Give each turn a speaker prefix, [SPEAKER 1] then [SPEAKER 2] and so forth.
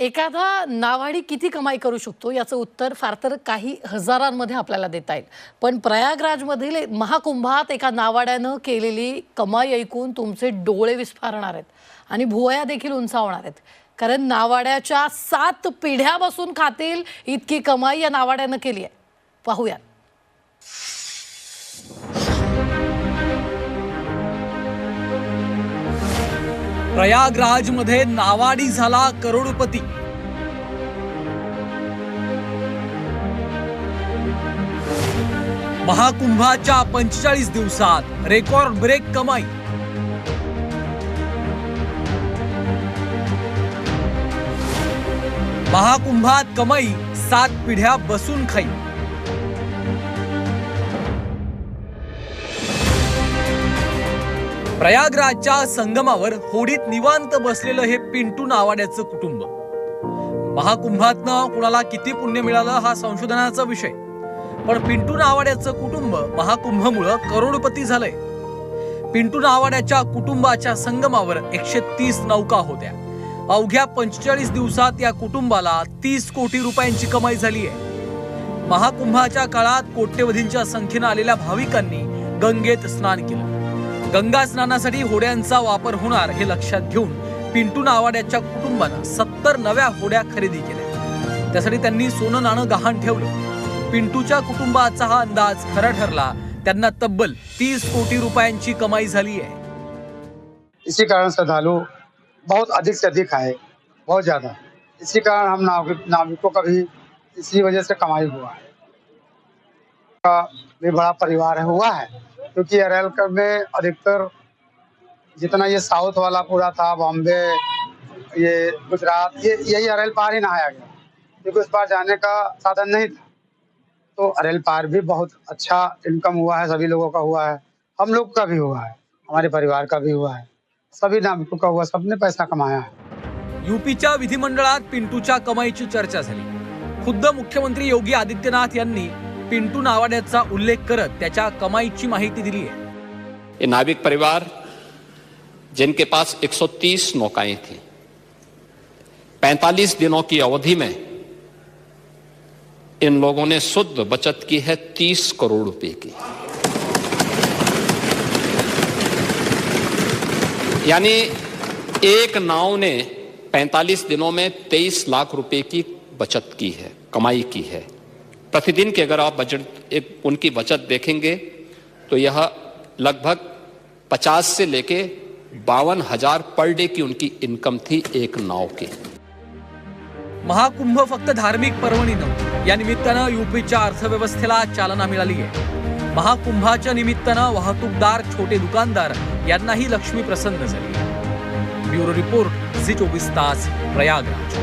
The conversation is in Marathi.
[SPEAKER 1] एखादा नावाडी किती कमाई करू शकतो याचं उत्तर फार तर काही हजारांमध्ये आपल्याला देता येईल. पण प्रयागराजमधील महाकुंभात एका नावाड्यानं केलेली कमाई ऐकून तुमचे डोळे विस्फारणार आहेत आणि भुवया देखील उंचावणार आहेत. कारण नावाड्याच्या सात पिढ्या बसून खातील इतकी कमाई या नावाड्यानं केली आहे. पाहूया
[SPEAKER 2] प्रयागराजमध्ये नावाडी झाला करोडपती. महाकुंभाच्या पंचेचाळीस दिवसात रेकॉर्ड ब्रेक कमाई. महाकुंभात कमाई सात पिढ्या बसून खाई. प्रयागराजच्या संगमावर होडीत निवांत बसलेलं हे पिंटू नावाड्याचं कुटुंब. महाकुंभातनं कुणाला किती पुण्य मिळालं हा संशोधनाचा विषय. पण पिंटू नावाड्याचं कुटुंब महाकुंभमुळं करोडपती झालंय. पिंटू नावाड्याच्या कुटुंबाच्या संगमावर एकशे तीस नौका होत्या. अवघ्या पंचेचाळीस दिवसात या कुटुंबाला तीस कोटी रुपयांची कमाई झाली आहे. महाकुंभाच्या काळात कोट्यवधींच्या संख्येनं आलेल्या भाविकांनी गंगेत स्नान केलं. गंगा स्नानासाठी होड्यांचा वापर होणार हे लक्षात घेऊन पिंटू नावाड्याच्या कुटुंबानं सत्तर नव्या होड्या खरेदी केल्या. त्यासाठी त्यांनी सोनं नाणं गहाण ठेवलं. पिंटूच्या कुटुंबाचा हा अंदाज खरा ठरला. त्यांना तब्बल तीस कोटी रुपयांची कमाई झाली आहे.
[SPEAKER 3] इसी कारण श्रद्धालु बहुत अधिक से अधिक आए बहुत ज़्यादा। इसी कारण हम नाविक नाविकों का भी इसी वजह से कमाई हुआ है। का भी बड़ा परिवार है हुआ है। क्योंकि अरेल में अधिकतर जितना ये साउथ वाला पूरा था बॉम्बे ये गुजरात, ये यही अरेल पार ही नहाया गया। क्योंकि उस पार जाने का साधन नहीं था। तो अरेल पार भी बहुत अच्छा इनकम हुआ है, सभी लोगों का हुआ है। हम लोग का भी हुआ है, हमारे परिवार का भी हुआ है। सभी नाविकों का हुआ, सबने पैसा कमाया है।
[SPEAKER 2] युपीच्या विधिमंडळात पिंटूच्या कमाईची चर्चा खुद्द मुख्यमंत्री योगी आदित्यनाथ यांनी पिंटू नावाड्याचा उल्लेख करत त्याच्या कमाईची माहिती दिली
[SPEAKER 4] ये नाविक परिवार, जिनके पास 130 नौकाएँ थी 45 दिनों की अवधि में इन लोगों ने शुद्ध बचत की है 30 करोड़ रुपए की। यानी एक नाव ने 45 दिनों में 23 लाख रुपए की बचत की है, कमाई की है। प्रतिदिन की अगर आप बजट एक उनकी बचत देखेंगे तो यह लगभग 50 से लेके बावन हजार पर डे की उनकी इनकम थी एक नाव की।
[SPEAKER 2] महाकुंभ फक्त धार्मिक पर्वणी नव्हती या निमित्तानं युपीच्या अर्थव्यवस्थेला चालना मिळाली आहे. महाकुंभाच्या निमित्तानं वाहतूकदार छोटे दुकानदार यांनाही लक्ष्मी प्रसन्न झाली ब्युरो रिपोर्ट झी चोवीस तास प्रयागराज.